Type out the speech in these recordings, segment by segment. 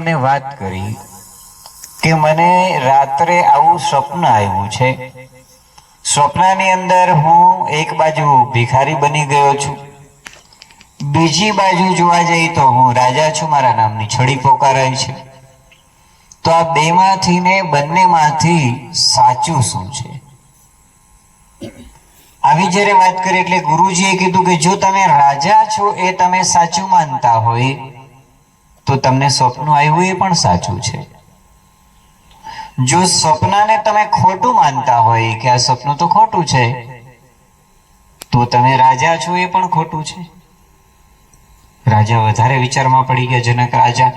ને વાત કરી કે મને રાત્રે આવું સ્વપ્ન આવ્યું છે. સ્વપ્નની અંદર હું એક બાજુ ભિખારી બની ગયો છું. બીજી બાજુ જોવા જઈએ તો હું રાજા છું, મારા નામની છડી પોકારાય છે. તો આ બેમાંથી ને બંનેમાંથી સાચું શું છે? આવી જ્યારે વાત કરી એટલે ગુરુજીએ કીધું કે જો તમે રાજા છો એ તમે સાચું માનતા હોય તો તમને સ્વપ્ન આવ્યું એ પણ સાચું છે. જો સ્વપ્નને તમે ખોટું માનતા હોય કે આ સપનું તો ખોટું છે, તો તમે રાજા છો એ પણ ખોટું છે. રાજા વધારે વિચારમાં પડી ગયા જનક રાજા.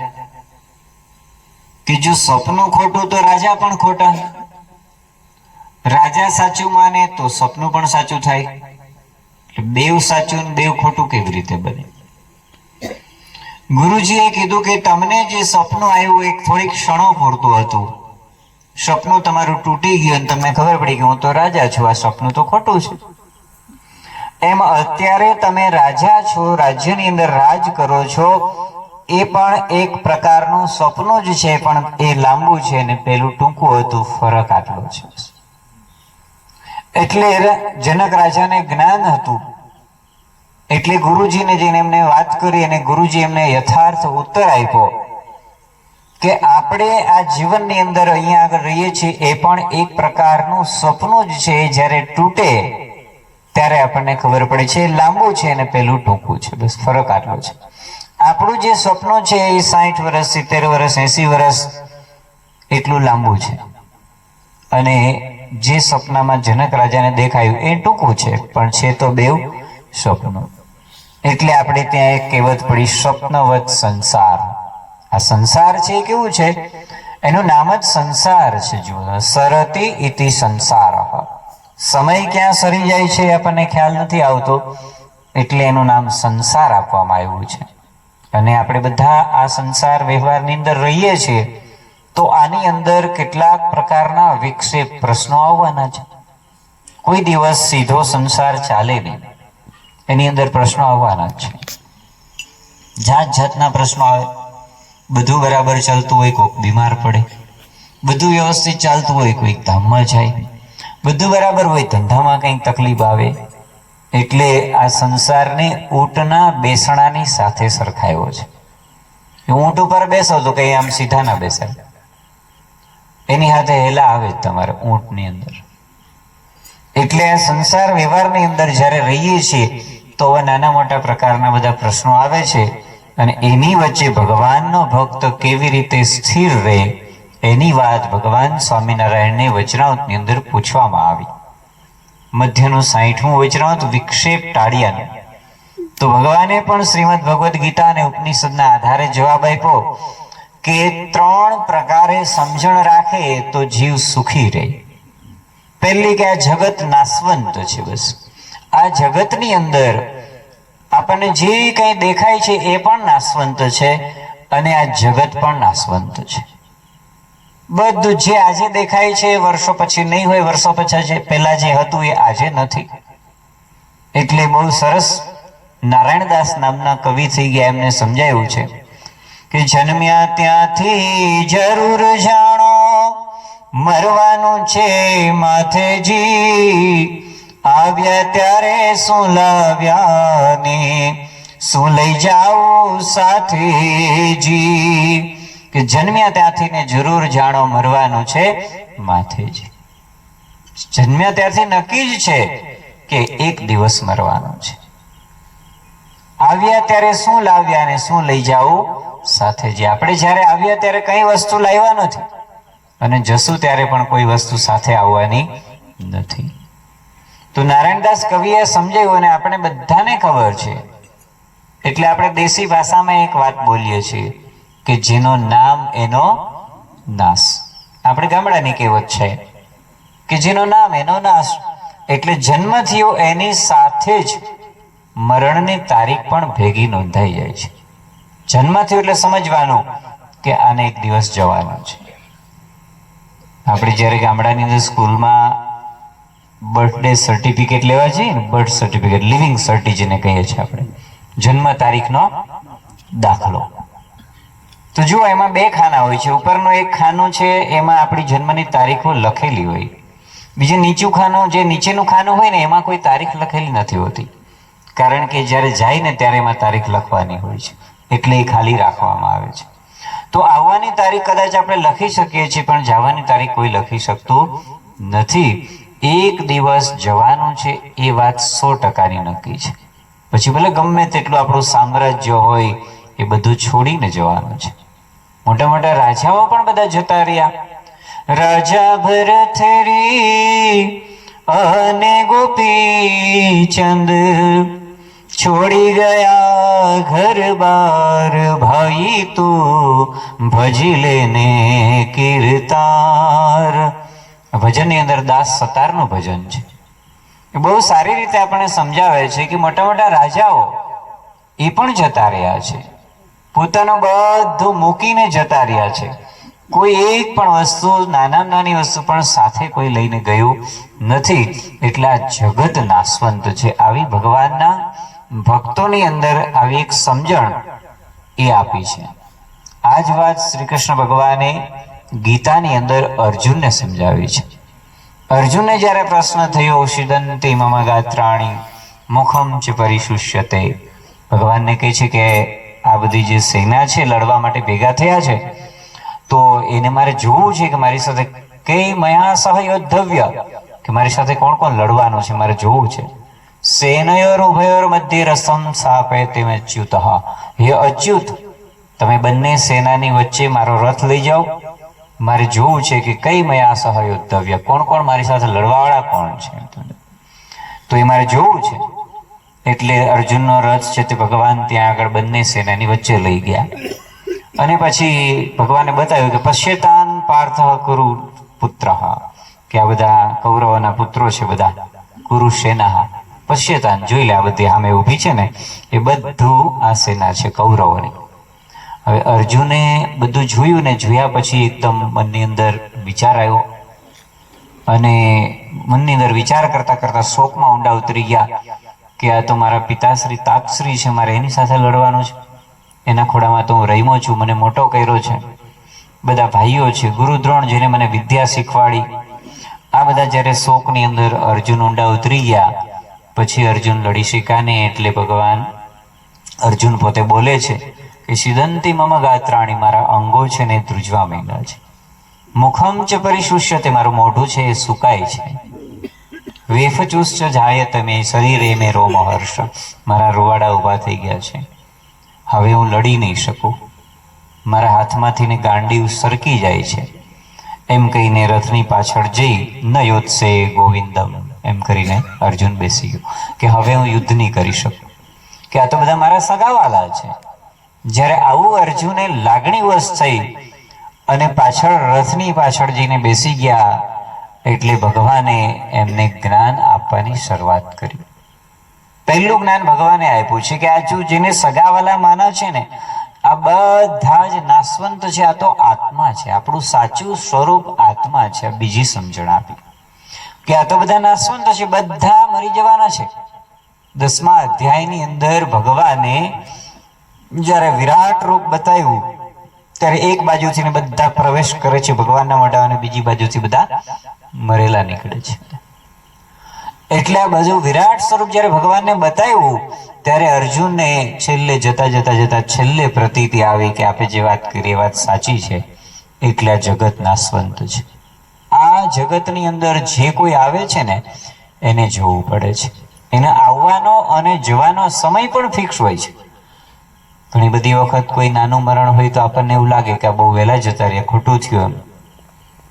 કે જો સપનું ખોટું તો રાજા પણ ખોટા. રાજા સાચું માને તો સપનું પણ સાચું થાય. બેવ સાચું ને બેવ ખોટું કેવી રીતે બને? ગુરુજીએ કીધું કે તમને જે સપનું આવ્યું એક થોડીક ક્ષણો પૂરતું હતું. સપનું તમારું તૂટી ગયું અને તમને ખબર પડી કે હું તો રાજા છું, આ સપનું તો ખોટું છે. એમ અત્યારે તમે રાજા છો, રાજ્યની અંદર રાજ કરો છો, એ પણ એક પ્રકારનું સપનું જ છે, પણ એ લાંબુ છે ને પેલું ટૂંકું હતું, ફરક આટલો છે. એટલે જનક રાજાને જ્ઞાન હતું. એટલે ગુરુજીને જઈને એમને વાત કરી અને ગુરુજી એમને યથાર્થ ઉત્તર આપ્યો કે આપણે આ જીવનની અંદર અહીંયા આગળ રહીએ છીએ એ પણ એક પ્રકારનું સપનું જ છે. જ્યારે તૂટે ત્યારે આપણને ખબર પડે છે લાંબુ છે અને પેલું ટૂંકું છે. બસ ફરક આટલો છે. આપણું જે સપનું છે એ સાઠ વર્ષ સિત્તેર વર્ષ એસી વર્ષ એટલું લાંબુ છે. અને જે સપનામાં જનક રાજાને દેખાયું એ ટૂંકું છે, પણ છે તો બેવ સ્વપ્ન એટલે આપણે ત્યાં એક કહેવત પડી, સ્વપ્નવત સંસાર. આ સંસાર છે એ કેવું છે? એનું નામ જ સંસાર છે, જુઓ. સરતી ઇતિ સંસાર. સમય ક્યાં સરી જાય છે આપણને ખ્યાલ નથી આવતો, એટલે એનું નામ સંસાર આપવામાં આવ્યું છે. અને આપણે બધા આ સંસાર વ્યવહારની અંદર રહીએ છીએ, તો આની અંદર કેટલાક પ્રકારના વિક્ષેપ પ્રશ્નો આવવાના છે. કોઈ દિવસ સીધો સંસાર ચાલે નહીં. એની અંદર પ્રશ્નો આવવાના જ છે. જાત જાતના પ્રશ્નો આવે. બધું બરાબર ચાલતું હોય કોઈક બીમાર પડે. બધું વ્યવસ્થિત ચાલતું હોય, કોઈક ધામમાં જાય. બધું બરાબર હોય, ધંધામાં કંઈક તકલીફ આવે. એટલે આ સંસારને ઊંટના બેસણાની સાથે સરખાયો છે. ઊંટ ઉપર બેસો તો કઈ આમ સીધા ના બેસાય એની સાથે હેલા આવે જ તમારે ઊંટની અંદર. એટલે આ સંસાર વ્યવહારની અંદર જ્યારે રહીએ છીએ તો નાના મોટા પ્રકારના બધા પ્રશ્નો આવે છે અને એની વચ્ચે ભગવાનનો ભક્ત કેવી રીતે સ્થિર રહે, એની વાત ભગવાન સ્વામિનારાયણને વચનાવતની અંદર પૂછવામાં આવી. મધ્યનું સાહીઠમું વચનાવત, વિક્ષેપ ટાળિયાનું. તો ભગવાને પણ શ્રીમદ ભગવદ્ ગીતા અને ઉપનિષદના આધારે જવાબ આપ્યો કે ત્રણ પ્રકારે સમજણ રાખે તો જીવ સુખી રહે. પહેલી કે આ જગત નાશવંત છે બસ. આ જગતની અંદર આપણને જે કંઈ દેખાય છે એ પણ નાશવંત છે અને આ જગત પણ નાશવંત છે. બધું જે આજે દેખાય છે વર્ષો પછી નહીં હોય, વર્ષો પછી જે પહેલા જે હતું એ આજે નથી. એટલે બહુ સરસ નારાયણદાસ નામના કવિ થઈ ગયા, એમને સમજાયું છે કે જન્મ્યા ત્યાંથી જરૂર જાણો, મરવાનું છે માથેજી આવ્યા ત્યારે શું લાવ્યા ને શું લઈ જાઓ સાથેજી. કે જન્મ્યા ત્યાંથી ને જરૂર જાણો મરવાનું છે માથેજી. જન્મ્યા ત્યારથી નક્કી જ છે કે એક દિવસ મરવાનું છે. આવ્યા ત્યારે શું લાવ્યા ને શું લઈ જાઓ સાથે જે આપણે જ્યારે આવ્યા ત્યારે કઈ વસ્તુ લાવ્યા નથી. અને જશું ત્યારે પણ કોઈ વસ્તુ સાથે આવવાની નથી. તો નારાયણદાસ કવિએ સમજાયું અને આપણે બધાને ખબર છે. એટલે આપણે દેશી ભાષામાં એક વાત બોલીએ છીએ કે જેનો નામ એનો નાશ આપણે ગામડાની કહેવત છે કે જેનો નામ એનો નાશ એટલે જન્મ થયો એની સાથે જ મરણની તારીખ પણ ભેગી નોંધાઈ જાય છે. જન્મ થયો એટલે સમજવાનું કે આને એક દિવસ જવાનું છે. આપણે જ્યારે ગામડાની અંદર સ્કૂલમાં બર્થડે સર્ટિફિકેટ લેવા જઈએ ને બર્થ સર્ટિફિકેટ લિવિંગ સર્ટી જેને કહીએ છીએ આપણે. જન્મ તારીખનો દાખલો. તો જુઓ, એમાં બે ખાના હોય છે. ઉપરનો એક ખાનું છે, એમાં આપણી જન્મની તારીખો લખેલી હોય. બીજું નીચું ખાનું, જે નીચેનું ખાનું હોય ને, એમાં કોઈ તારીખ લખેલી નથી હોતી. કારણ કે જ્યારે જાય ને, ત્યારે એમાં તારીખ લખવાની હોય છે. એટલે એ ખાલી રાખવામાં આવે છે. તો આવવાની તારીખ કદાચ આપણે લખી શકીએ છીએ, પણ જવાની તારીખ કોઈ લખી શકતું નથી. એક દિવસ જવાનું છે, એ વાત સો ટકાની નક્કી છે. પછી ભલે ગમે તેટલું આપણું સામ્રાજ્ય હોય, એ બધું છોડીને જવાનું છે. મોટા મોટા રાજાઓ પણ બધા જતા રહ્યા. રાજા ભરથરી અને ગોપી ચંદ છોડી ગયા ઘર બાર. ભાઈ તું ભજી લેને કીર્તાર. ભજનની અંદર દાસ સતારનું ભજન છે. એ બહુ સારી રીતે આપણને સમજાવે છે કે મોટા મોટા રાજાઓ એ પણ જતા રહ્યા છે. પોતાનું બધું મૂકીને જતા રહ્યા છે. કોઈ એક પણ વસ્તુ, નાનામાં નાની વસ્તુ પણ સાથે કોઈ લઈને ગયું નથી. એટલે આ જગત નાશવંત છે. આવી ભગવાનના ભક્તોની અંદર આવી એક સમજણ એ આપી છે. આ જ વાત શ્રી કૃષ્ણ ભગવાને ગીતાની અંદર અર્જુનને સમજાવી છે. અર્જુનને જ્યારે પ્રશ્ન થયો શિદંતી મમ ગાત્રાણી, મુખમ ચ પરિશુષ્યતે ભગવાનને કહે છે કે, આ બધી જે સેના છે, લડવા માટે ભેગા થયા છે, તો એને મારે જોવું છે કે મારી સાથે કઈ મયા સહ યોદ્ધવ્ય કે મારી સાથે કોણ કોણ લડવાનો છે, મારે જોવું છે. સેનયોર ઉભયોર મધ્ય રસમ સાપે તેમ અચ્યુત હે અચ્યુત, તમે બંને સેનાની વચ્ચે મારો રથ લઈ જાઓ. મારે જોવું છે કે કઈ મયા આ યોદ્ધવ્ય કોણ કોણ મારી સાથે લડવાવાળા કોણ છે? તો એ મારે જોવું છે. એટલે અર્જુનનો રથ છે તે ભગવાન ત્યાં આગળ બંને સેનાની વચ્ચે લઈ ગયા. અને પછી ભગવાને બતાવ્યું કે પશ્યતાન પાર્થ કુરુ પુત્ર, કે આ બધા કૌરવોના પુત્રો છે બધા, કુરુ સેના. પશ્યતાન જોઈ લે આ બધી સામે ઊભી છે ને, એ બધું આ સેના છે કૌરવોની. હવે અર્જુને બધું જોયું ને જોયા પછી એકદમ મનની અંદર વિચાર આવ્યો. અને મનની અંદર વિચાર કરતા કરતા શોકમાં ઊંડા ઉતરી ગયા કે આ તો મારા પિતાશ્રી તાપશ્રી છે, મારે એની સાથે લડવાનું છે. એના ખોડામાં તો હું રહીમો છું, મને મોટો કર્યો છે. બધા ભાઈઓ છે ગુરુદ્રોણ જેને મને વિદ્યા શીખવાડી. આ બધા જ્યારે શોકની અંદર અર્જુન ઊંડા ઉતરી ગયા, પછી અર્જુન લડી શક્યા નહીં એટલે ભગવાન અર્જુન પોતે બોલે છે કે સિદંતી મમ ગાત્રાણી મારા અંગો છે ને ધ્રુજવા માંડ્યા છે મુખમ ચ પરિશુષ્ય તે મારું મોઢું છે એ સુકાય છે વેફચુશ્ચ જાય તમે શરીરે મેં રોમ હર્ષ મારા રૂવાડા ઊભા થઈ ગયા છે હવે હું લડી નહીં શકું મારા હાથમાંથી ને ગાંડી સરકી જાય છે એમ કહીને રથની પાછળ જઈ ન યોત્સે ગોવિંદમ એમ કરીને અર્જુન બેસી ગયો કે હવે હું યુદ્ધ નહીં કરી શકું કે આ તો બધા મારા સગાવાલા છે જ્યારે આવું અર્જુને લાગણીવશ થઈ અને પાછળ રથની પાછળ જઈને બેસી ગયા, એટલે ભગવાને એમને જ્ઞાન આપવાની શરૂઆત કરી. પહેલું જ્ઞાન ભગવાને આપ્યું છે કે આ જો જેને સગાવાલા માના છે ને, આ બધા જ નાશવંત છે, આ તો આત્મા છે, આપણું સાચું સ્વરૂપ આત્મા છે બીજી સમજણ આપી. કે આ તો બધા નાશવંત છે, બધા મરી જવાના છે. દસમા અધ્યાયની અંદર ભગવાને જ્યારે વિરાટ રૂપ બતાવ્યું, ત્યારે એક બાજુથી બધા પ્રવેશ કરે છે ભગવાનના મોઢા અને બીજી બાજુથી બધા મરેલા નીકળે છે. એટલે આ બાજુ વિરાટ સ્વરૂપ જ્યારે ભગવાનને બતાવ્યું, ત્યારે અર્જુનને છેલ્લે જતા જતા જતા છેલ્લે પ્રતીતિ આવી કે આપે જે વાત કરી એ વાત સાચી છે, એટલે આ જગત નાશવંત છે. આ જગતની અંદર જે કોઈ આવે છે ને, એને જોવું પડે છે. એને આવવાનો અને જવાનો સમય પણ ફિક્સ હોય છે. ઘણી બધી વખત કોઈ નાનું મરણ હોય તો આપણને એવું લાગે કે આ બહુ વહેલા જતા રહ્યા, ખોટું થયું એમ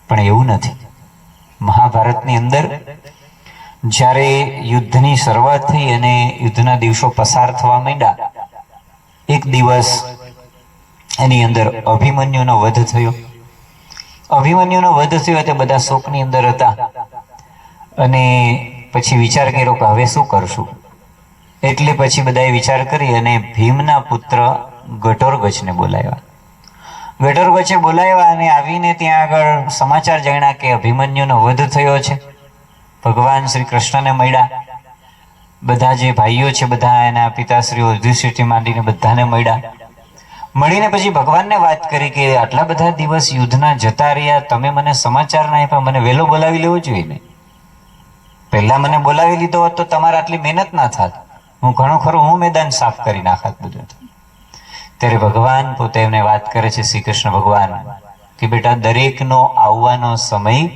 પણ એવું નથી. મહાભારતની અંદર જ્યારે યુદ્ધની શરૂઆત થઈ અને યુદ્ધના દિવસો પસાર થવા માંડ્યા, એક દિવસ એની અંદર અભિમન્યુનો વધ થયો. અભિમન્યુનો વધ થયો તે બધા શોકની અંદર હતા. અને પછી વિચાર કર્યો કે હવે શું કરશું? એટલે પછી બધાએ વિચાર કરી અને ભીમના પુત્ર ગટોરગચને બોલાવ્યા. ગટોરગચે બોલાવ્યા અને આવીને ત્યાં આગળ સમાચાર જાણ્યા કે અભિમન્યુનો વધ થયો છે. ભગવાન શ્રી કૃષ્ણને મળ્યા. બધા જે ભાઈઓ છે બધા એના પિતાશ્રીઓ યુધિષ્ઠિરથી માંડીને બધાને મળ્યા. મળીને પછી ભગવાનને વાત કરી કે આટલા બધા દિવસ યુદ્ધના જતા રહ્યા, તમે મને સમાચાર ના આપ્યા, મને વહેલો બોલાવી લેવો જોઈએ ને? પહેલા મને બોલાવી લીધો હોત તો તમારે આટલી મહેનત ના થાત. હું ઘણું ખરું હું મેદાન સાફ કરી નાખત બધું ત્યારે ભગવાન પોતે એમને વાત કરે છે શ્રી કૃષ્ણ ભગવાન, કે બેટા દરેકનો આવવાનો સમય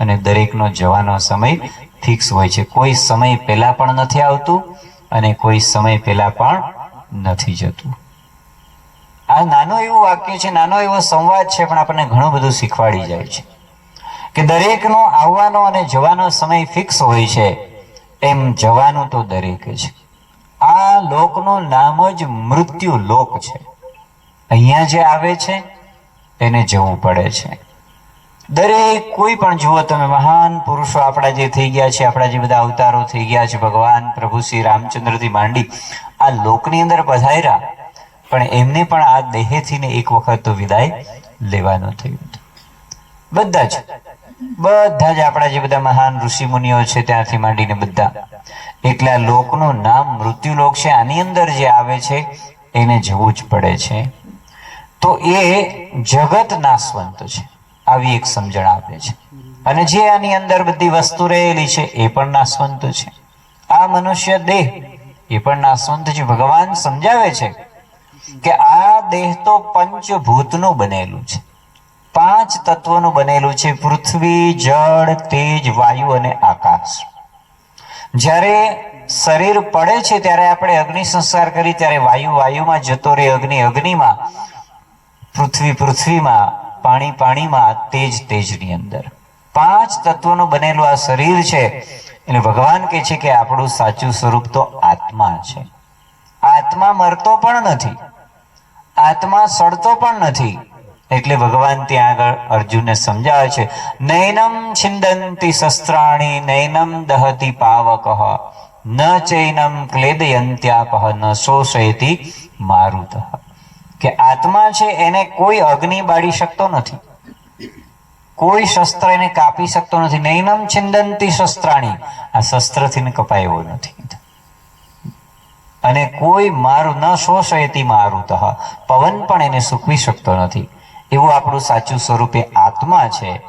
અને દરેકનો જવાનો સમય ફિક્સ હોય છે. કોઈ સમય પહેલા પણ નથી આવતું અને કોઈ સમય પહેલા પણ નથી જતું. આ નાનો એવું વાક્ય છે, નાનો એવો સંવાદ છે, પણ આપણને ઘણું બધું શીખવાડી જાય છે. કે દરેકનો આવવાનો અને જવાનો સમય ફિક્સ હોય છે, એમ જવાનું તો દરેક છે આ લોકનું નામ જ મૃત્યુ લોક છે. અહીંયા જે આવે છે એને જવું પડે છે. દરેક કોઈ પણ જુઓ તમે, મહાન પુરુષો આપણા જે થઈ ગયા છે, આપણા જે બધા અવતારો થઈ ગયા છે, ભગવાન, પ્રભુ શ્રી રામચંદ્રથી માંડી, આ લોકની અંદર પધાર્યા પણ એમને પણ આ દેહેથી ને એક વખત તો વિદાય લેવાનું થયું બધા જ બધા જ આપણા જે બધા મહાન ઋષિ મુનિઓ છે, ત્યાંથી માંડીને બધા એટલે આ લોકનું નામ મૃત્યુલોક છે, આની અંદર જે આવે છે, એને જવું જ પડે છે. તો એ જગત નાશવંત છે. આવી એક સમજણ આપે છે. અને જે આની અંદર બધી વસ્તુ રહેલી છે, એ પણ નાશવંત છે. આ મનુષ્ય દેહ, એ પણ નાશવંત છે. ભગવાન સમજાવે છે કે આ દેહ તો પંચભૂતનું બનેલું છે. પાંચ તત્વોનું બનેલું છે. પૃથ્વી, જળ, તેજ, વાયુ અને આકાશ. જ્યારે શરીર પડે છે ત્યારે આપણે અગ્નિ સંસ્કાર કરી, ત્યારે વાયુ વાયુમાં જતો રહે અગ્નિ અગ્નિમાં, પૃથ્વી પૃથ્વીમાં, પાણી પાણીમાં, તેજ તેજની અંદર. પાંચ તત્વોનું બનેલું આ શરીર છે. એટલે ભગવાન કહે છે કે આપણું સાચું સ્વરૂપ તો આત્મા છે. આત્મા મરતો પણ નથી. આત્મા સડતો પણ નથી. એટલે ભગવાન ત્યાં આગળ અર્જુનને સમજાવે છે, નૈનમ છિંદંતી શસ્ત્રાણી, નૈનમ દહતી પાવક, ન ચૈનમ ક્લેદયંત્યાપહ ન શોષયતી મારુત. કે આત્મા છે એને કોઈ અગ્નિ બાળી શકતો નથી, કોઈ શસ્ત્ર એને કાપી શકતો નથી. નૈનમ છિંદંતી શસ્ત્રાણી, આ શસ્ત્રથી કપાય નથી. અને કોઈ મારું ન શોષયતી મારુત, પવન પણ એને સૂકવી શકતો નથી. એવું આપણું સાચું સ્વરૂપે આત્મા છે.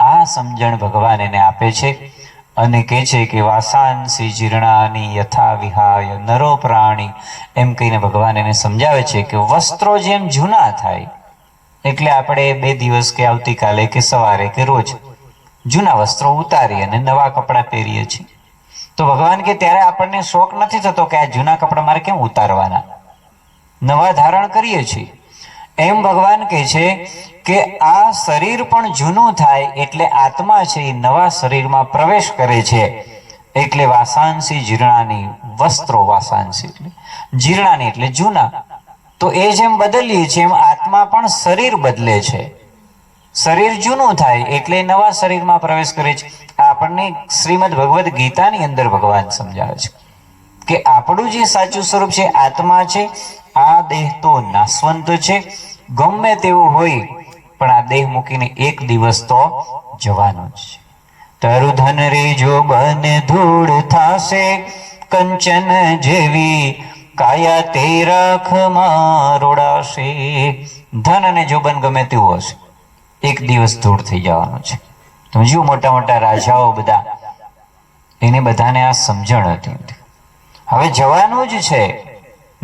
આ સમજણ ભગવાન એને આપે છે અને કહે છે કે વાસાંસી જીર્ણાની યથા વિહાય નરો પ્રાણી એમ કહીને ભગવાન એને સમજાવે છે કે વસ્ત્રો જેમ જૂના થાય. એટલે આપણે બે દિવસ કે આવતીકાલે કે સવારે કે રોજ જૂના વસ્ત્રો ઉતારી અને નવા કપડાં પહેરીએ છીએ. તો ભગવાન કે ત્યારે આપણને શોખ નથી થતો કે આ જૂના કપડાં મારે કેમ ઉતારવાના? નવા ધારણ કરીએ છીએ. એમ ભગવાન કહે છે કે આ શરીર પણ જૂનું થાય એટલે આત્મા છે એ નવા શરીરમાં પ્રવેશ કરે છે. એટલે વાસાંસી જીર્ણાની વસ્ત્રો વાસાંસી એટલે જીર્ણાની એટલે જૂના. તો એ જેમ બદલીએ છીએ એમ આત્મા પણ શરીર બદલે છે. શરીર જૂનું થાય એટલે નવા શરીરમાં પ્રવેશ કરે છે. આપણને શ્રીમદ ભગવદ્ ગીતાની અંદર ભગવાન સમજાવે છે કે આપણું જે સાચું સ્વરૂપ છે, આત્મા છે આ દેહ તો નાશવંત છે, ગમે તેવું હોય, પણ આ દેહ મૂકીને એક દિવસ તો જવાનો છે. તારું ધન રે જો બને ધૂળ થાશે, કંચન જેવી કાયા તે રાખમાં રોડાશે ધન અને જોબન ગમે તેવું હશે, એક દિવસ ધૂળ થઈ જવાનું છે. સમજ્યું મોટા મોટા રાજાઓ બધા, એને બધાને આ સમજણ હતી. હવે જવાનું જ છે.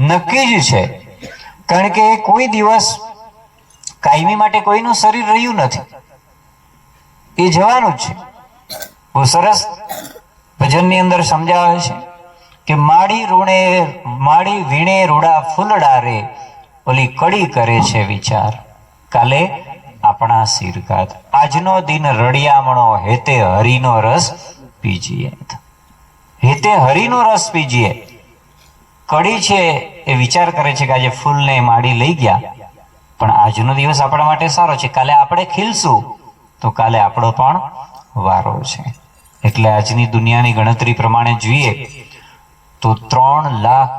નક્કી જ છે. કારણ કે કોઈ દિવસ કાયમી માટે કોઈનું શરીર રહ્યું નથી. એ જવાનું જ છે. બહુ સરસ ભજનની અંદર સમજાવે છે કે માડી રૂણે માડી વીણે રૂડા ફૂલડા રે ઓલી કડી કરે છે વિચાર. કાલે આપણા શિરકાત આજનો દિન રડિયામણો હેતે હરિનો રસ પીજીએ. હેતે હરિનો રસ પીજીએ. કડી છે એ વિચાર કરે છે કે આજે ફૂલને માડી લઈ ગયા. પણ આજનો દિવસ આપણા માટે સારો છે. કાલે આપણે ખીલશું. તો કાલે આપણો પણ વારો છે. એટલે આજની દુનિયાની ગણતરી પ્રમાણે જોઈએ તો ત્રણ લાખ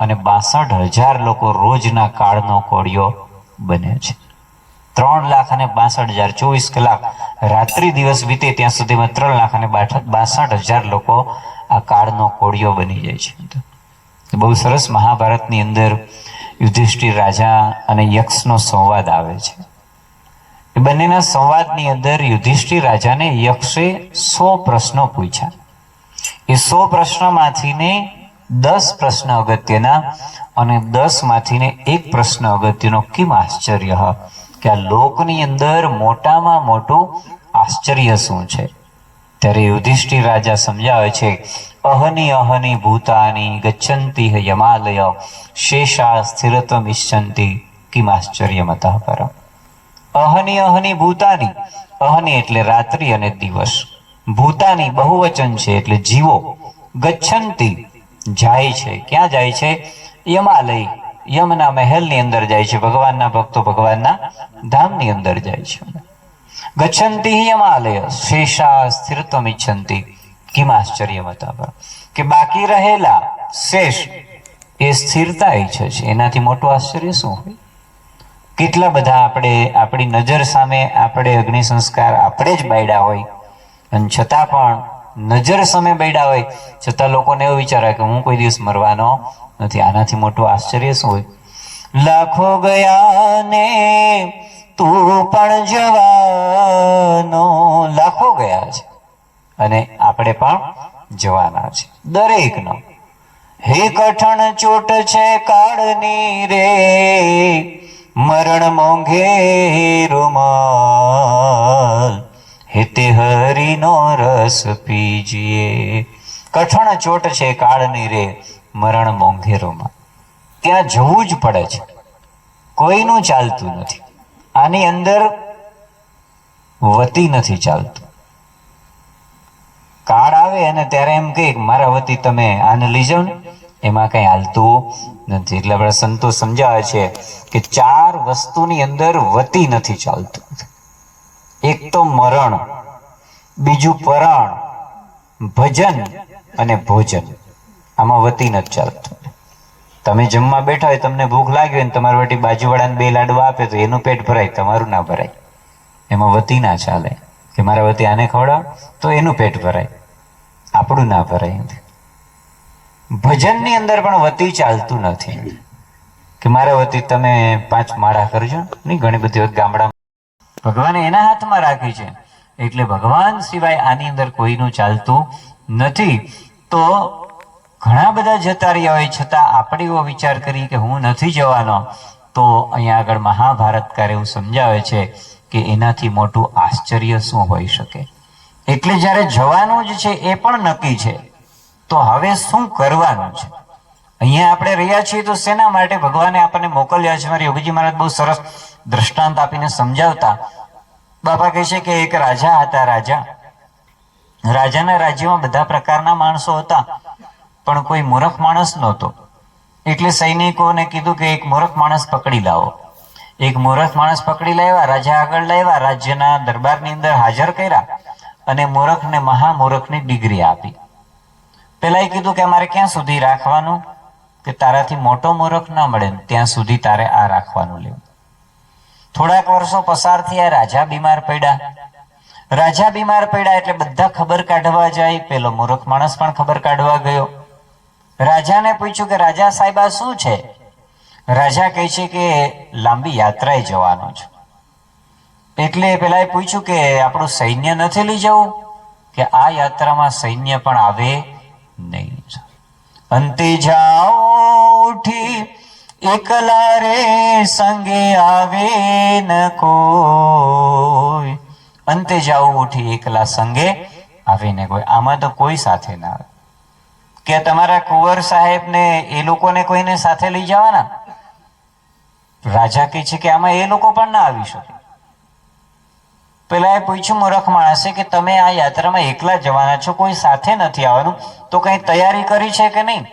અને બાસઠ હજાર લોકો રોજના કાળનો કોળિયો બને છે. ત્રણ લાખ અને બાસઠ હજાર ચોવીસ કલાક રાત્રિ દિવસ વીતે ત્યાં સુધીમાં ત્રણ લાખ અને બાસઠ હજાર લોકો આ કાળનો કોળિયો બની જાય છે. બહુ સરસ મહાભારતની અંદર યુધિષ્ઠિર રાજા અને યક્ષનો સંવાદ આવે છે. એ બંનેના સંવાદની અંદર યુધિષ્ઠિર રાજાને યક્ષે સો પ્રશ્નો પૂછ્યા. એ સો પ્રશ્નમાંથીને દસ પ્રશ્ન અગત્યના અને દસમાંથીને એક પ્રશ્ન અગત્યનો કેમ આશ્ચર્ય? કે આ લોકની અંદર મોટામાં મોટું આશ્ચર્ય શું છે? ત્યારે યુધિષ્ઠિર રાજા સમજાવે છે, અહની અહની ભૂતાની ગચ્છંતી યમાલય, શેષા સ્થિરતમ ઈચ્છંતી કિમ આશ્ચર્યમતઃ પરમ. અહની અહની ભૂતાની, અહની એટલે રાત્રિ અને દિવસ. ભૂતાની બહુવચન છે એટલે જીવો. ગચ્છંતી જાય છે. ક્યાં જાય છે? યમાલય, યમના મહેલની અંદર જાય છે. ભગવાનના ભક્તો ભગવાનના ધામની અંદર જાય છે. ગચ્છંતી હિમાલય શેષા સ્થિરત્વમ ઇચ્છંતિ કિમ આશ્ચર્યમતા પર કે બાકી રહેલા શેષ એ સ્થિરતા ઈચ્છે છે એનાથી મોટું આશ્ચર્ય શું હોય? કેટલા બધા આપણે, આપણી નજર સામે આપણે અગ્નિ સંસ્કાર આપણે જ બાયડા હોય, અને છતાં પણ નજર સામે બાયડા હોય, છતાં લોકોને એવું વિચારે કે હું કોઈ દિવસ મરવાનો નથી. આનાથી મોટું આશ્ચર્ય શું હોય? લાખો ગયા ને તું પણ જવાનો. લાખો ગયા છે. અને આપણે પણ જવાના છે. દરેકનો. હે કઠણ ચોટ છે કાળની રે. મરણ મોંઘે રૂમાલ. હેતે હરિનો રસ પીજીએ. કઠણ ચોટ છે કાળની રે. મરણ મોંઘે રૂમાલ. ત્યાં જવું જ પડે છે. કોઈનું ચાલતું નથી. આની અંદર વતી નથી ચાલતું. કાળ આવે અને ત્યારે એમ કે મારા વતી તમે આને લઈ જાઓ ને. એમાં કઈ હાલતું નથી. એટલે આપણે સંતો સમજાવે છે કે ચાર વસ્તુની અંદર વતી નથી ચાલતું. એક તો મરણ, બીજું પરણ, ભજન અને ભોજન. આમાં વતી નથી ચાલતું. તમે જમવા બેઠા હોય, તમને ભૂખ લાગી હોય ને વટી બાજુવાળાને બે લાડવા આપે તો એનું પેટ ભરાય, તમારું ના ભરાય. એમાં વતી ના ચાલે. કે મારા વતી આને ખવડાવ, તો એનું પેટ ભરાય. આપણું ના ભરાય ભજનની અંદર પણ વતી ચાલતું નથી. કે મારા વતી તમે પાંચ માળા કરજો, નહીં ઘણી બધી વખત ગામડામાં. ભગવાને એના હાથમાં રાખી છે. એટલે ભગવાન સિવાય આની અંદર કોઈનું ચાલતું નથી. તો ઘણા બધા જતા રહ્યા હોય, છતાં આપણે એવો વિચાર કરી કે હું નથી જવાનો, તો અહીંયા આગળ મહાભારતકાર એવું સમજાવે છે કે એનાથી મોટું આશ્ચર્ય શું હોઈ શકે. એટલે જ્યારે જવાનું જ છે એ પણ નક્કી છે, તો હવે શું કરવાનું છે? અહીંયા આપણે રહ્યા છીએ તો શેના માટે? ભગવાને આપણને મોકલ્યા છે, મારે યોગીજી મહારાજ બહુ સરસ દ્રષ્ટાંત આપીને સમજાવતા. બાપા કહે છે કે એક રાજા હતા રાજા. રાજાના રાજ્યમાં બધા પ્રકારના માણસો હતા. પણ કોઈ મૂર્ખ માણસ નહોતો. એટલે સૈનિકોને કીધું કે એક મૂર્ખ માણસ પકડી લાવો. એક મૂર્ખ માણસ પકડી લાવ્યા, રાજા આગળ લાવ્યા, રાજ્યના દરબારની અંદર હાજર કર્યા અને મૂર્ખને મહામૂર્ખની ડિગ્રી આપી. પેલા એ કીધું કે અમારે ક્યાં સુધી રાખવાનું? કે તારાથી મોટો મૂર્ખ ના મળે ત્યાં સુધી તારે આ રાખવાનું લેવું. થોડાક વર્ષો પસાર થયા, રાજા બીમાર પડ્યા. રાજા બીમાર પડ્યા એટલે બધા ખબર કાઢવા જાય. પેલો મૂર્ખ માણસ પણ ખબર કાઢવા ગયો. રાજાને પૂછ્યું કે, રાજા સાહેબ, આ શું છે? રાજા કહે છે કે, લાંબી યાત્રાએ જવાનો છે. એટલે પેલા પૂછ્યું કે, આપણું સૈન્ય નથી લઈ જવું? કે, આ યાત્રામાં સૈન્ય પણ આવે નહીં. અંતે જાઓ, ઉઠી, એકલા રે સંગે આવે ન કોઈ. અંતે જાઓ, ઉઠી, એકલા સંગે આવે ને કોઈ. આમાં તો કોઈ સાથે ના આવે. કે તમારા કુંવર સાહેબ ને એ લોકોને કોઈને સાથે લઈ જવાના? રાજા કહે છે કે આમાં એ લોકો પણ ના આવી શકે. પેલા એ પૂછ્યું, મૂરખ માણસે, કે તમે આ યાત્રામાં એકલા જવાના છો, કોઈ સાથે નથી આવવાનું? તો કઈ તૈયારી કરી છે કે નહીં?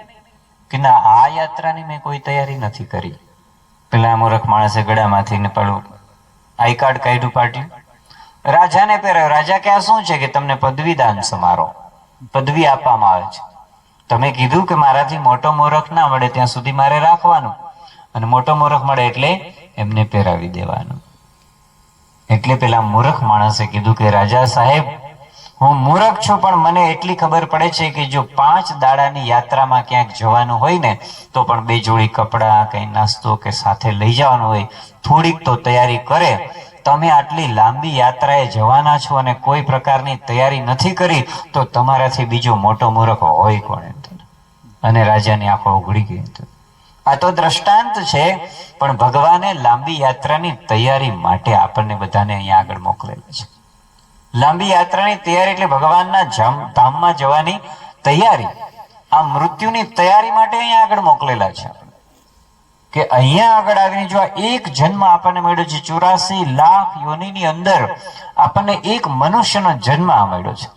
કે ના, આ યાત્રાની મેં કોઈ તૈયારી નથી કરી. પેલા મૂરખ માણસે ગળામાંથી ને પેલું આઈ કાર્ડ કાઢ્યું, પાટ્યું. રાજાને પહેરાવ્યો રાજા કે આ શું છે કે તમને પદવીદાન સમારોહ? પદવી આપવામાં આવે છે. તમે કીધું કે મારાથી મોટો મોરખ ના મળે, ત્યાં સુધી મારે રાખવાનું. અને મોટો મોરખ મળે એટલે એમને પહેરાવી દેવાનું. એટલે પેલા મૂર્ખ માણસે કીધું કે, રાજા સાહેબ, હું મૂરખ છું, પણ મને એટલી ખબર પડે છે કે જો પાંચ દાડાની યાત્રામાં ક્યાંક જવાનું હોય ને, તો પણ બે જોડી કપડાં, કંઈ નાસ્તો કે સાથે લઈ જવાનું હોય, થોડીક તો તૈયારી કરે તમે આટલી લાંબી યાત્રાએ જવાના છો અને કોઈ પ્રકારની તૈયારી નથી કરી, તો તમારાથી બીજો મોટો મૂરખ હોય કોણ અને રાજાની આંખો ઉઘડી ગઈ. આ તો દ્રષ્ટાંત છે, પણ ભગવાને લાંબી યાત્રાની તૈયારી માટે આપણને બધાને અહીંયા આગળ મોકલેલા છે લાંબી યાત્રાની તૈયારી એટલે ભગવાનના ધામમાં જવાની તૈયારી આ મૃત્યુની તૈયારી માટે અહીંયા આગળ મોકલેલા છે. કે અહીંયા આગળ આવીને જો એક જન્મ આપણને મળ્યો છે, ચોરાસી લાખ યોનિની અંદર આપણને એક મનુષ્યનો જન્મ મળ્યો છે.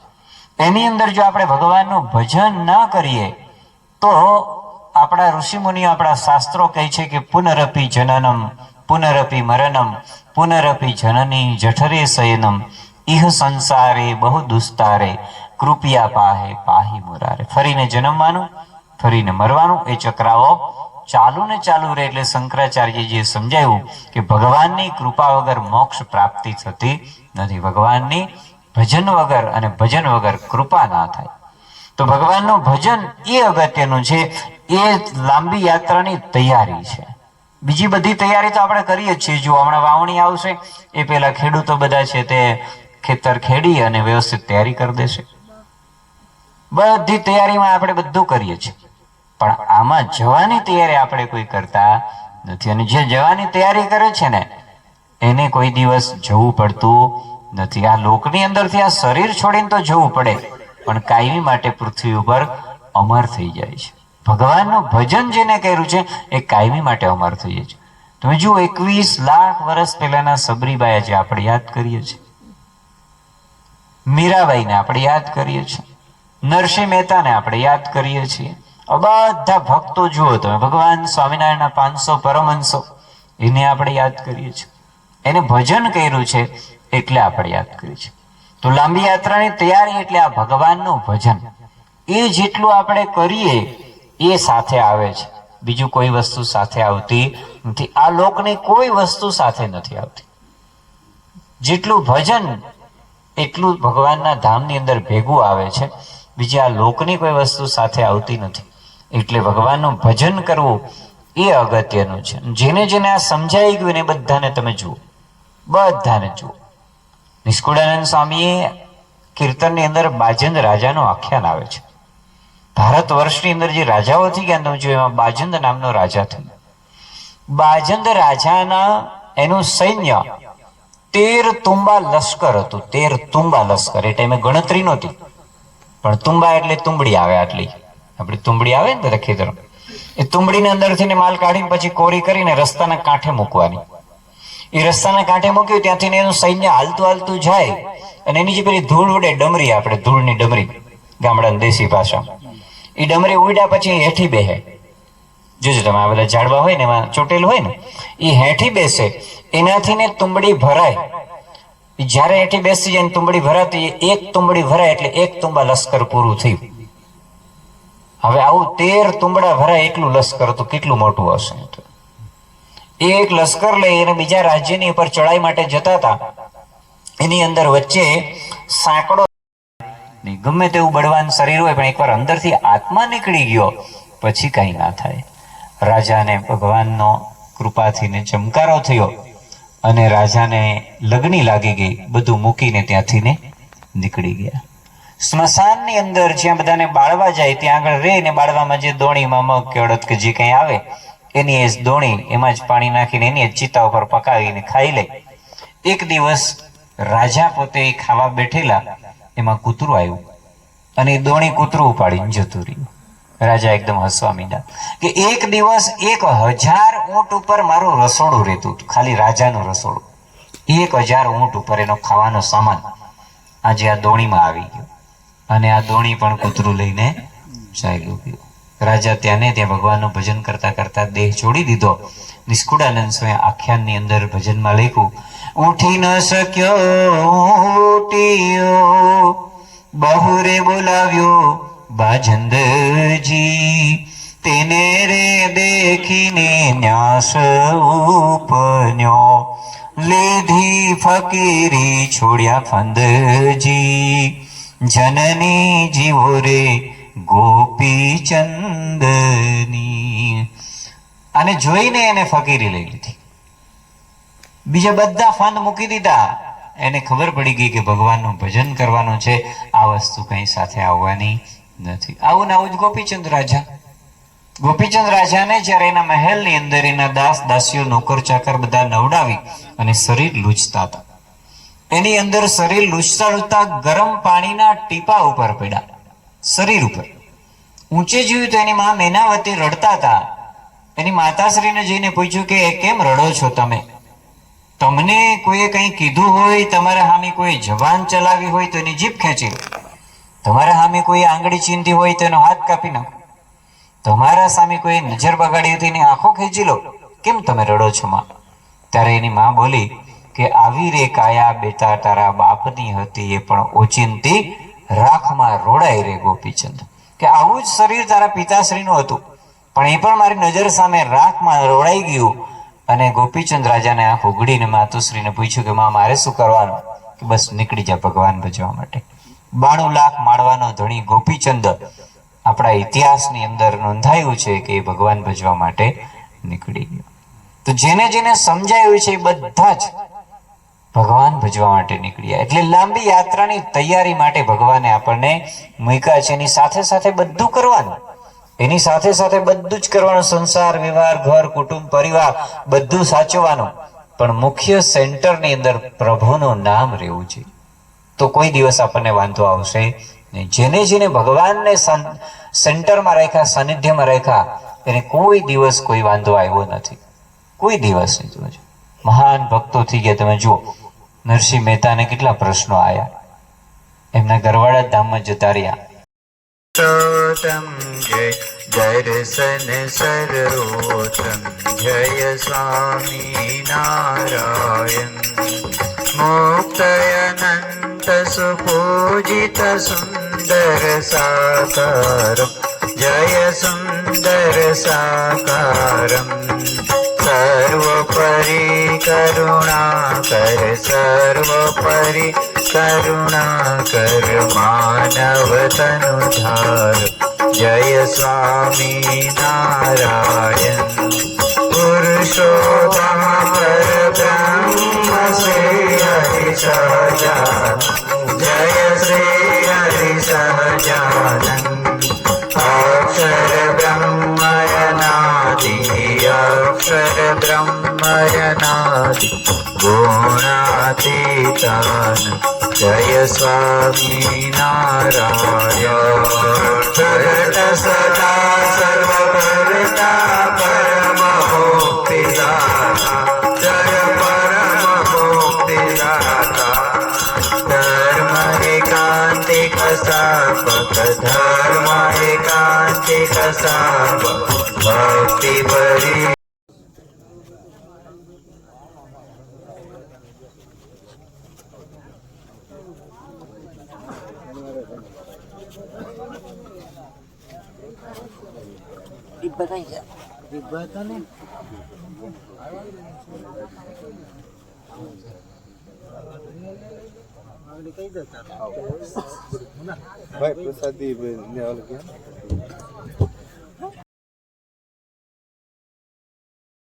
એની અંદર જો આપણે ભગવાનનું ભજન ન કરીએ, તો આપણા ઋષિમુનિઓ આપણા શાસ્ત્રો કહે છે કે પુનરપી જનનમ, પુનરપી મરણમ પુનરપી જનની જઠરે સયનમ ઇહ સંસારે બહુ દુસ્તારે, કૃપિયા પાહે પાહી મુરારે. ફરીને જન્મવાનું, ફરીને મરવાનું, એ ચક્રાઓ ચાલુ ને ચાલુ રહે એટલે શંકરાચાર્યજીએ સમજાવ્યું કે ભગવાનની કૃપા વગર મોક્ષ પ્રાપ્તિ થતી નથી. ભગવાનની ભજન વગર અને ભજન વગર કૃપા ના થાય. તો ભગવાનનું ભજન એ અગત્યનું છે, એ લાંબી યાત્રાની તૈયારી છે. બીજી બધી તૈયારી તો આપણે કરીએ જ છીએ. જો હમણાં વાવણી આવશે, એ પહેલા ખેડૂતો બધા છે તે ખેતર ખેડી અને વ્યવસ્થિત તૈયારી કરી દેશે. બધી તૈયારીમાં આપણે બધું કરીએ છીએ. પણ આમાં જવાની તૈયારી આપણે કોઈ કરતા નથી. અને જે જવાની તૈયારી કરે છે ને, એને કોઈ દિવસ જવું પડતું નથી. આ લોકની અંદરથી આ શરીર છોડીને તો જવું પડે, પણ કાયમી માટે પૃથ્વી ઉપર અમર થઈ જાય છે. ભગવાનનું ભજન જેને કર્યું છે, એ કાયમી માટે અમર થઈ જાય છે. તમે જુઓ, એકવીસ લાખ વર્ષ પહેલાના સબરીબાઈ જે આપણે યાદ કરીએ છીએ. મીરાબાઈને આપણે યાદ કરીએ છીએ. નરસિંહ મહેતાને આપણે યાદ કરીએ છીએ. બધા ભક્તો જુઓ તમે. ભગવાન સ્વામિનારાયણના પાંચસો પરમહંસો, એને આપણે યાદ કરીએ છીએ. એને ભજન કર્યું છે એટલે આપણે યાદ કરીએ છીએ. તો લાંબી યાત્રાની તૈયારી એટલે આ ભગવાનનું ભજન. એ જેટલું આપણે કરીએ, એ સાથે આવે છે. બીજું કોઈ વસ્તુ સાથે આવતી નથી. આ લોકની કોઈ વસ્તુ સાથે નથી આવતી. જેટલું ભજન, એટલું ભગવાનના ધામની અંદર ભેગું આવે છે. બીજી આ લોકની કોઈ વસ્તુ સાથે આવતી નથી. એટલે ભગવાનનું ભજન કરવું એ અગત્યનું છે. જેને જેને આ સમજાઈ ગયું ને બધાને તમે જુઓ. બધાને જુઓ. નિષ્કુળાનંદ સ્વામીએ કીર્તનની અંદર બાજંદ રાજાનો આખ્યાન આવે છે. ભારત વર્ષની અંદર જે રાજાઓ થઈ ગયા તમે જોયું એમાં બાજંદ નામનો રાજા થયો. બાજંદ રાજાના એનું સૈન્ય તેર તુંબા લશ્કર હતું. તેર તુંબા લશ્કર. એ ટાઈમે ગણતરી નહોતી. પણ તુંબા એટલે તુંબડી આવે આટલી. આપણી તુંબડી આવે ને ખેતર. એ તુંબડીની અંદરથી માલ કાઢીને પછી કોરી કરીને રસ્તાના કાંઠે મૂકવાની. એ રસ્તાના કાંઠે મૂક્યું, ત્યાંથી એનું સૈન્ય હાલતું હાલતું જાય અને એની જે પેલી ધૂળ ઉડે ડમરી આપણે, ધૂળની ડમરી, ગામડાની દેશી ભાષા એ ડમરી ઉડ્યા પછી હેઠી બેહે. જોજો તમે, આ બધા ઝાડવા હોય ને, એમાં ચોટેલું હોય ને, એ હેઠી બેસે. એનાથી ને તુંબડી ભરાય. જ્યારે હેઠી બેસી જાય તુંબડી ભરાતી, એક તુંબડી ભરાય એટલે એક તુંબા લશ્કર પૂરું થયું. હવે આવું તેર તુંબડા ભરાય એટલું લશ્કર તો કેટલું મોટું હશે. એ એક લશ્કર લઈ અને બીજા રાજ્યની ઉપર ચડાઈ માટે જતા હતા. એની અંદર વચ્ચે સાંકડો ગમે તેવું બળવાન શરીર હોય, પણ એકવાર અંદરથી આત્મા નીકળી ગયો, પછી કઈ ના થાય. રાજાને ભગવાનનો કૃપાથી ને ચમકારો થયો અને રાજાને લગની લાગી ગઈ. બધું મૂકીને ત્યાંથી ને નીકળી ગયા. સ્મશાનની અંદર જ્યાં બધાને બાળવા જાય, ત્યાં આગળ રે ને બાળવામાં જે દોણીમાં મગ કે અડદ કે જે કંઈ આવે, એની એ દોણી એમાં જ પાણી નાખીને એની ચિતા ઉપર પકાવીને ખાઈ લે. એક દિવસ રાજા પોતે ખાવા બેઠેલા, એમાં કૂતરું આવ્યું અને એ દોણી કૂતરું ઉપાડીને જતું રહ્યું. રાજા એકદમ હસવા માંડ્યા કે એક દિવસ એક હજાર ઊંટ ઉપર મારું રસોડું રહેતું હતું, ખાલી રાજાનું રસોડું. એક હજાર ઊંટ ઉપર એનો ખાવાનો સામાન આજે આ દોણીમાં આવી ગયો. અને આ ધોણી પણ કૂતરું લઈને ચાલ્યું ગયું રાજા ત્યાંને ત્યાં ભગવાનનું ભજન કરતા કરતા દેહ છોડી દીધો. નિષ્કુળાનંદ સ્વામી આખ્યાનની અંદર ભજનમાં લખ્યું, ઉઠી ન શક્યો, ઉઠ્યો, બહુરે બોલાવ્યો, બાજંદજી, તેને રે દેખીને ન્યાસ ઉપન્યો, લીધી ફકીરી છોડ્યા ફંદજી. જનની જીવો રે ગોપી ચંદની અને જોઈને એને ફકીરી લઈ લીધી બીજા બધા ફન મૂકી દીધા એને ખબર પડી ગઈ કે ભગવાનનું ભજન કરવાનું છે આ વસ્તુ કઈ સાથે આવવાની નથી આવું ને આવું જ ગોપીચંદ રાજા ગોપીચંદ રાજાને જ્યારે એના મહેલની અંદર એના દાસ દાસીઓ નોકર ચાકર બધા નવડાવી અને શરીર લૂંચતા હતા। એની અંદર શરીર લૂછતા લૂછતા ગરમ પાણીના ટીપા ઉપર પડ્યા. શરીર ઉપર. ઊંચે જોયું તો એની મા મેનાવતી રડતા હતા. એની માતાશ્રીને જઈને પૂછ્યું કે કેમ રડો છો તમે? તમને કોઈએ કંઈ કીધું હોય, તમારા સામે કોઈ જવાન ચલાવી હોય તો એની જીભ ખેંચી લો. તમારા સામે કોઈ આંગળી ચીંધી હોય તો એનો હાથ કાપી નાખો. તમારા સામે કોઈ નજર બગાડી હતી એની આંખો ખેંચી લો. કેમ તમે રડો છો, માં? ત્યારે એની માં બોલી કે આવી રે કાયા બેટા, તારા બાપની હતી એ પણ ઓચિંતી રાખમાં રોડાઈ રે ગોપીચંદ. કે આવું જ શરીર તારા પિતાશ્રીનું હતું. પણ એ પણ મારી નજર સામે રાખમાં રોડાઈ ગયું અને ગોપીચંદ રાજાને આંખ ઉઘડીને માતુશ્રીને પૂછ્યું કે, માં, મારે શું કરવાનું? કે બસ નીકળી જા ભગવાન ભજવા માટે. બાણું લાખ માળવાનો ધણી ગોપીચંદ આપણા ઇતિહાસની અંદર નોંધાયું છે કે એ ભગવાન ભજવા માટે નીકળી ગયો. તો જેને જેને સમજાયું છે એ બધા જ ભગવાન ભજવા માટે નીકળ્યા. એટલે લાંબી યાત્રાની તૈયારી માટે ભગવાને આપણને મૂક્યા છે. એની સાથે સાથે બધું કરવાનું. એની સાથે સાથે બધું જ કરવાનું. સંસાર, વ્યવહાર, ઘર, કુટુંબ, પરિવાર બધું સાચવવાનું. પણ મુખ્ય સેન્ટરની અંદર પ્રભુનું નામ રહેવું છે. તો કોઈ દિવસ આપણને વાંધો આવશે જેને જેને ભગવાનને સેન્ટરમાં રાખ્યા, સાનિધ્યમાં રાખ્યા, એને કોઈ દિવસ કોઈ વાંધો આવ્યો નથી. કોઈ દિવસ નહીં. મહાન ભક્તો થઈ ગયા. તમે જુઓ નરસિંહ મહેતાને કેટલા પ્રશ્નો આવ્યા એમના ગરવાડા ધામમાં જતા રહ્યા. દર્શન સર્વોત્તમ જય સ્વામી નારાયણ. મુક્તયનંત સુપૂજિત સુંદર સાકાર, જય સુંદર સાકારમ. સર્વોપરી કરુણાકર સર્વોપરી કરુણાકર માનવ તનુધાર જય સ્વામી નારાયણ પુરુષોત્તમ પરબ્રહ્મ શ્રી હરિ સહજાન જય શ્રી હરિ સહજાનંદ અક્ષર બ્રહ્મયનાદિ ગુણાતીતાન જય સ્વામી નારાયણ જગત સદા સર્વકર્તા પરમ મુક્તિદાતા જય પરમ મુક્તિદાતા ધર્મ એકાંતિક સ્થાપક ધર્મ એકાંતિક સ્થાપક ભક્તિ ભરી ભાઈ પ્રસાદી લેવા ગયા